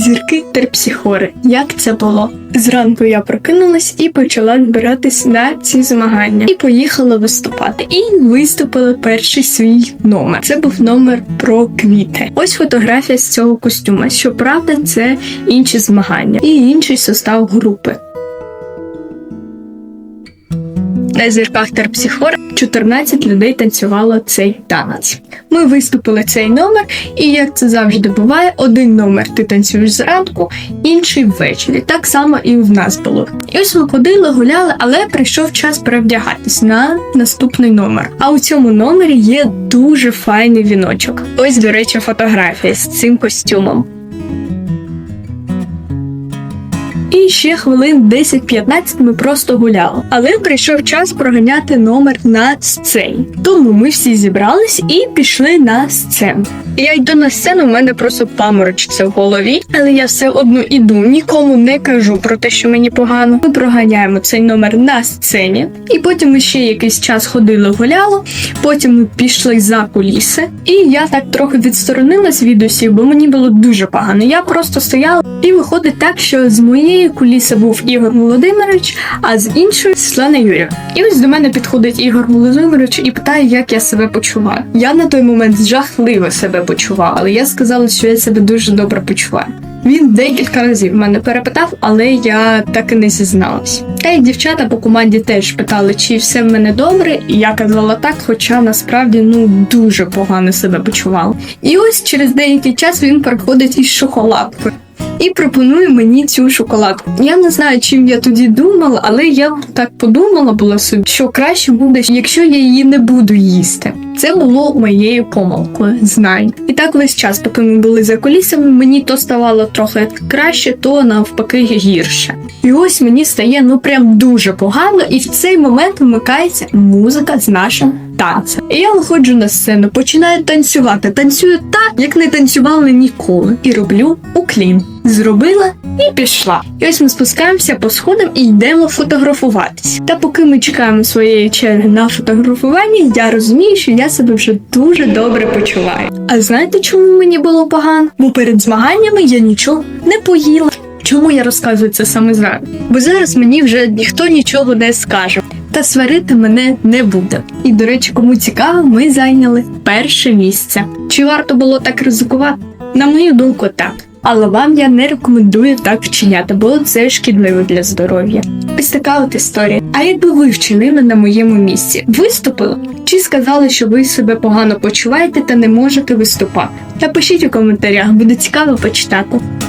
Зірки терпсіхори. Як це було? Зранку я прокинулась і почала збиратись на ці змагання. І поїхала виступати. І виступила перший свій номер. Це був номер про квіти. Ось фотографія з цього костюма. Щоправда, це інші змагання і інший состав групи. На зірках терпсіхора 14 людей танцювало цей танець. Ми виступили цей номер, і як це завжди буває, один номер ти танцюєш зранку, інший ввечері. Так само і в нас було. І ось ми ходили, гуляли, але прийшов час перевдягатись на наступний номер. А у цьому номері є дуже файний віночок. Ось, до речі, фотографія з цим костюмом. І ще хвилин 10-15 ми просто гуляли. Але прийшов час проганяти номер на сцені. Тому ми всі зібрались і пішли на сцену. Я йду на сцену, в мене просто паморочиться в голові, але я все одно іду, нікому не кажу про те, що мені погано. Ми проганяємо цей номер на сцені, і потім ми ще якийсь час ходили, гуляли. Потім ми пішли за куліси, і я так трохи відсторонилась від усіх, бо мені було дуже погано. Я просто стояла, і виходить так, що з моєї куліси був Ігор Володимирович, а з іншої Світлана Юрія. І ось до мене підходить Ігор Володимирович і питає, як я себе почуваю. Я на той момент жахливо себе почувала, але я сказала, що я себе дуже добре почуваю. Він декілька разів мене перепитав, але я так і не зізналась. Та й дівчата по команді теж питали, чи все в мене добре, і я казала так, хоча насправді ну дуже погано себе почувала. І ось через деякий час він приходить із шоколадкою. І пропонує мені цю шоколадку. Я не знаю, чим я тоді думала, але я так подумала була собі, що краще буде, якщо я її не буду їсти. Це було моєю помилкою, знаю. І так весь час, поки ми були за колісами, мені то ставало трохи краще, то навпаки гірше. І ось мені стає ну прям дуже погано, і в цей момент вмикається музика з нашим танцем. І я виходжу на сцену, починаю танцювати. Танцюю так, як не танцювала ніколи, і роблю уклін. Зробила і пішла. І ось ми спускаємося по сходам і йдемо фотографуватись. Та поки ми чекаємо своєї черги на фотографування, я розумію, що я себе вже дуже добре почуваю. А знаєте, чому мені було погано? Бо перед змаганнями я нічого не поїла. Чому я розказую це саме зараз? Бо зараз мені вже ніхто нічого не скаже. Та сварити мене не буде. І, до речі, кому цікаво, ми зайняли перше місце. Чи варто було так ризикувати? На мою думку, так. Але вам я не рекомендую так вчиняти, бо це шкідливо для здоров'я. Ось така от історія. А якби ви вчинили на моєму місці, виступили? Чи сказали, що ви себе погано почуваєте та не можете виступати? Напишіть у коментарях, буде цікаво почитати.